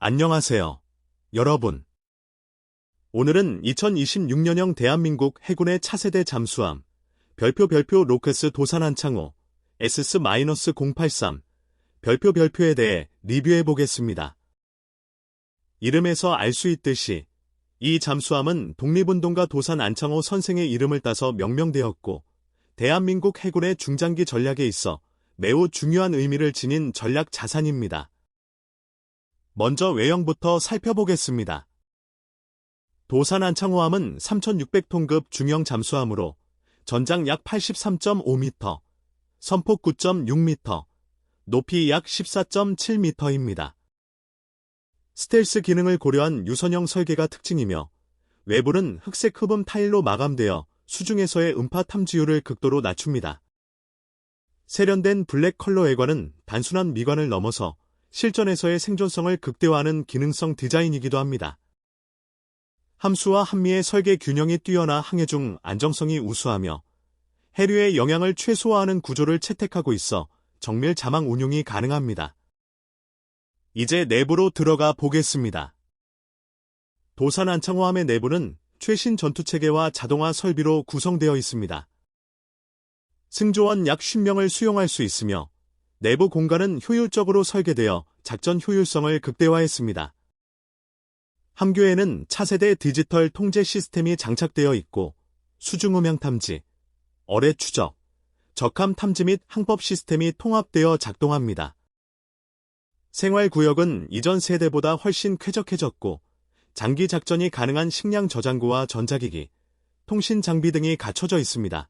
안녕하세요. 여러분. 오늘은 2026년형 대한민국 해군의 차세대 잠수함, 별표 별표 로크스 도산 한창호, SS-083, 별표 별표에 대해 리뷰해 보겠습니다. 이름에서 알 수 있듯이 이 잠수함은 독립운동가 도산 안창호 선생의 이름을 따서 명명되었고 대한민국 해군의 중장기 전략에 있어 매우 중요한 의미를 지닌 전략 자산입니다. 먼저 외형부터 살펴보겠습니다. 도산 안창호함은 3600톤급 중형 잠수함으로 전장 약 83.5m, 선폭 9.6m, 높이 약 14.7m입니다. 스텔스 기능을 고려한 유선형 설계가 특징이며 외부는 흑색 흡음 타일로 마감되어 수중에서의 음파 탐지율을 극도로 낮춥니다. 세련된 블랙 컬러 외관은 단순한 미관을 넘어서 실전에서의 생존성을 극대화하는 기능성 디자인이기도 합니다. 함수와 한미의 설계 균형이 뛰어나 항해 중 안정성이 우수하며 해류의 영향을 최소화하는 구조를 채택하고 있어 정밀 자망 운용이 가능합니다. 이제 내부로 들어가 보겠습니다. 도산 안창호함의 내부는 최신 전투체계와 자동화 설비로 구성되어 있습니다. 승조원 약 10명을 수용할 수 있으며 내부 공간은 효율적으로 설계되어 작전 효율성을 극대화했습니다. 함교에는 차세대 디지털 통제 시스템이 장착되어 있고 수중음향 탐지, 어뢰 추적, 적함 탐지 및 항법 시스템이 통합되어 작동합니다. 생활구역은 이전 세대보다 훨씬 쾌적해졌고 장기 작전이 가능한 식량 저장고와 전자기기, 통신 장비 등이 갖춰져 있습니다.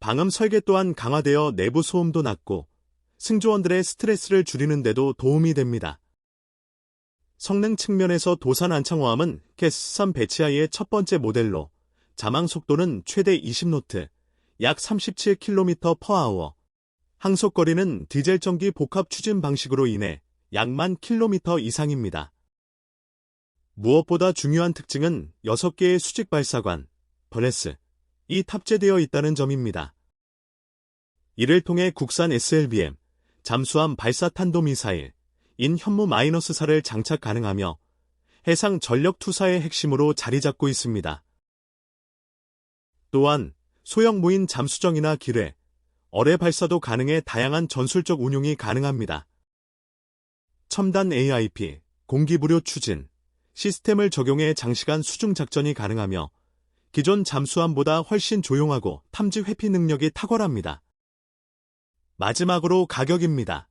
방음 설계 또한 강화되어 내부 소음도 낮고 승조원들의 스트레스를 줄이는 데도 도움이 됩니다. 성능 측면에서 도산 안창호함은 캐스3 배치하이의 첫 번째 모델로 자망 속도는 최대 20노트, 약 37km/h, 항속거리는 디젤 전기 복합 추진 방식으로 인해 약만 킬로미터 이상입니다. 무엇보다 중요한 특징은 6개의 수직 발사관, 버레스, 이 탑재되어 있다는 점입니다. 이를 통해 국산 SLBM, 잠수함 발사 탄도미사일, 인 현무 마이너스 4를 장착 가능하며 해상 전력 투사의 핵심으로 자리 잡고 있습니다. 또한 소형 무인 잠수정이나 기뢰, 어뢰 발사도 가능해 다양한 전술적 운용이 가능합니다. 첨단 AIP, 공기부료 추진, 시스템을 적용해 장시간 수중 작전이 가능하며 기존 잠수함보다 훨씬 조용하고 탐지 회피 능력이 탁월합니다. 마지막으로 가격입니다.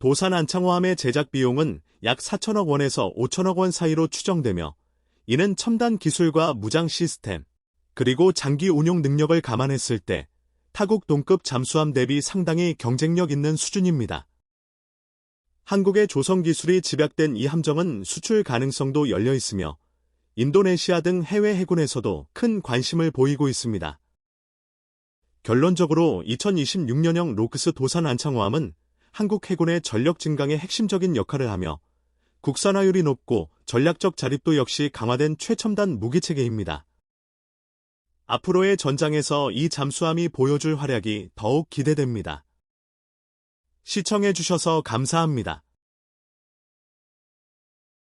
도산 안창호함의 제작 비용은 약 4천억 원에서 5천억 원 사이로 추정되며 이는 첨단 기술과 무장 시스템, 그리고 장기 운용 능력을 감안했을 때 타국 동급 잠수함 대비 상당히 경쟁력 있는 수준입니다. 한국의 조성 기술이 집약된 이 함정은 수출 가능성도 열려 있으며 인도네시아 등 해외 해군에서도 큰 관심을 보이고 있습니다. 결론적으로 2026년형 로크스 도산 안창호함은 한국 해군의 전력 증강에 핵심적인 역할을 하며 국산화율이 높고 전략적 자립도 역시 강화된 최첨단 무기체계입니다. 앞으로의 전장에서 이 잠수함이 보여줄 활약이 더욱 기대됩니다. 시청해주셔서 감사합니다.